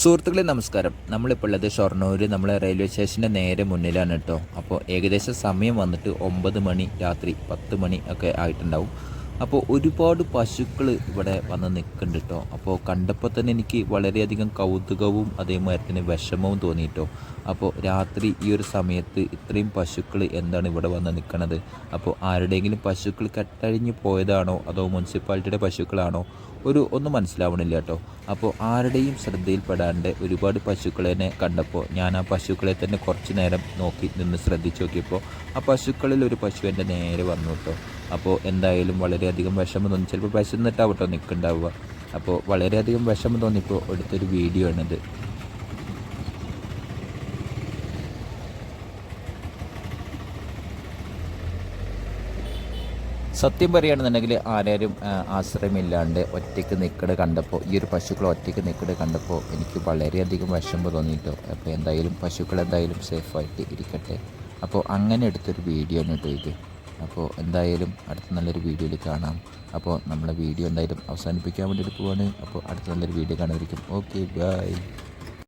സുഹൃത്തുക്കളെ നമസ്കാരം. നമ്മളിപ്പോൾ ഉള്ളത് ഷൊർണൂർ നമ്മളെ റെയിൽവേ സ്റ്റേഷന്റെ നേരെ മുന്നിലാണ് കേട്ടോ. അപ്പോൾ ഏകദേശം സമയം വന്നിട്ട് ഒമ്പത് മണി രാത്രി പത്ത് മണി ഒക്കെ ആയിട്ടുണ്ടാവും. അപ്പോൾ ഒരുപാട് പശുക്കൾ ഇവിടെ വന്ന് നിൽക്കുന്നുണ്ട് കേട്ടോ. അപ്പോൾ കണ്ടപ്പോൾ തന്നെ എനിക്ക് വളരെയധികം കൗതുകവും അതേമാതിരി തന്നെ വിഷമവും തോന്നിയിട്ടോ അപ്പോൾ രാത്രി ഈ ഒരു സമയത്ത് ഇത്രയും പശുക്കൾ എന്താണ് ഇവിടെ വന്ന് നിൽക്കുന്നത് അപ്പോൾ ആരുടെയെങ്കിലും പശുക്കൾ കെട്ടഴിഞ്ഞ് പോയതാണോ? അതോ മുനിസിപ്പാലിറ്റിയുടെ പശുക്കളാണോ? ഒരു ഒന്നും മനസ്സിലാവണില്ല കേട്ടോ. അപ്പോൾ ആരുടെയും ശ്രദ്ധയിൽപ്പെടാണ്ട് ഒരുപാട് പശുക്കളെ കണ്ടപ്പോൾ ഞാൻ ആ പശുക്കളെ തന്നെ കുറച്ച് നേരം നോക്കി നിന്ന് ശ്രദ്ധിച്ച് നോക്കിയപ്പോൾ ആ പശുക്കളിൽ ഒരു പശു എന്റെ നേരെ വന്നു കേട്ടോ. അപ്പോൾ എന്തായാലും വളരെയധികം വിഷമം തോന്നി. ചിലപ്പോൾ വിശന്നിട്ടാവട്ടോ നിൽക്കുന്നുണ്ടാവുക അപ്പോൾ വളരെയധികം വിഷമം തോന്നിയപ്പോൾ എടുത്തൊരു വീഡിയോ ആണിത്. സത്യം പറയുകയാണെന്നുണ്ടെങ്കിൽ ആരാരും ആശ്രയമില്ലാണ്ട് ഒറ്റയ്ക്ക് നിൽക്കട് കണ്ടപ്പോൾ ഈ ഒരു പശുക്കൾ ഒറ്റയ്ക്ക് നിൽക്കട് കണ്ടപ്പോൾ എനിക്ക് വളരെയധികം വിഷമം തോന്നിയിട്ടോ. അപ്പോൾ എന്തായാലും പശുക്കൾ എന്തായാലും സേഫായിട്ട് ഇരിക്കട്ടെ. അപ്പോൾ അങ്ങനെ എടുത്തൊരു വീഡിയോ ആണ് കേട്ടോ ഇത്. അപ്പോൾ എന്തായാലും അടുത്ത നല്ലൊരു വീഡിയോയിൽ കാണാം. അപ്പോൾ നമ്മളെ വീഡിയോ എന്തായാലും അവസാനിപ്പിക്കാൻ വേണ്ടിയിട്ട് പോവാണ്. അപ്പോൾ അടുത്ത നല്ലൊരു വീഡിയോ കാണുമായിരിക്കും ഓക്കെ ബൈ